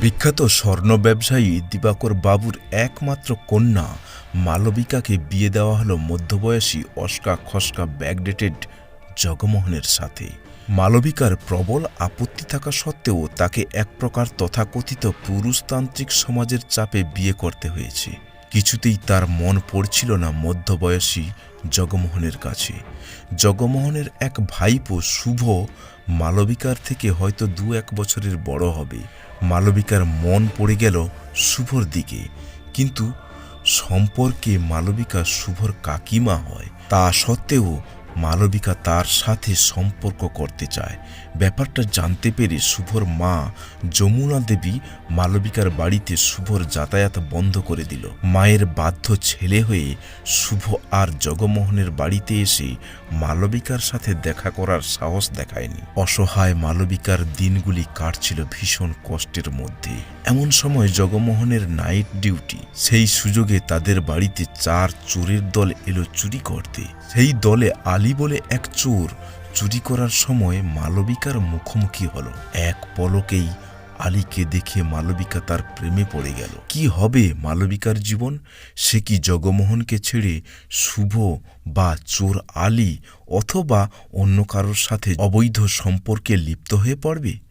বিখ্যাত স্বর্ণ ব্যবসায়ী দিবাকর বাবুর একমাত্র কন্যা মালবিকাকে বিয়ে দেওয়া হলো মধ্যবয়সী অস্কা খসকা ব্যাকডেটেড জগমোহনের সাথে। মালবিকার প্রবল আপত্তি থাকা সত্ত্বেও তাকে এক প্রকার তথাকথিত পুরুষতান্ত্রিক সমাজের চাপে বিয়ে করতে হয়েছে। কিছুতেই তার মন পড়ছিল না মধ্যবয়সী জগমোহনের কাছে। জগমোহনের এক ভাইপো শুভ মালবিকার থেকে হয়তো দু এক বছরের বড় হবে। মালবিকার মন পড়ে গেল শুভর দিকে। কিন্তু সম্পর্কে মালবিকা শুভর কাকিমা হয় তা সত্ত্বেও মালবিকা তার সাথে সম্পর্ক করতে চায়। ব্যাপারটা জানতে পেরে শুভর মা যমুনা দেবী মালবিকার বাড়িতে শুভর যাতায়াত বন্ধ করে দিল। মায়ের বাধ্য ছেলে হয়ে শুভ আর জগমোহনের বাড়িতে এসে মালবিকার সাথে দেখা করার সাহস দেখায়নি। অসহায় মালবিকার দিনগুলি কাটছিল ভীষণ কষ্টের মধ্যে। এমন সময় জগমোহনের নাইট ডিউটি, সেই সুযোগে তাদের বাড়িতে চার চোরের দল এলো চুরি করতে। সেই দলে আলী বলে এক চোর চুরি করার সময় মালবিকার মুখোমুখি হলো। এক পলকেই আলীকে দেখে মালবিকা তার প্রেমে পড়ে গেল। কি হবে মালবিকার জীবন? সে কি জগমোহনকে ছেড়ে শুভ বা চোর আলী অথবা অন্য কারোর সাথে অবৈধ সম্পর্কে লিপ্ত হয়ে পড়বে?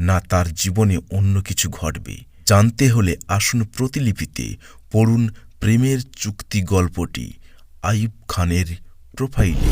না তার জীবনে অন্য কিছু ঘটবে। জানতে হলে আসুন প্রতিলিপিতে পড়ুন প্রেমের চুক্তি গল্পটি আইব খানের প্রোফাইলে।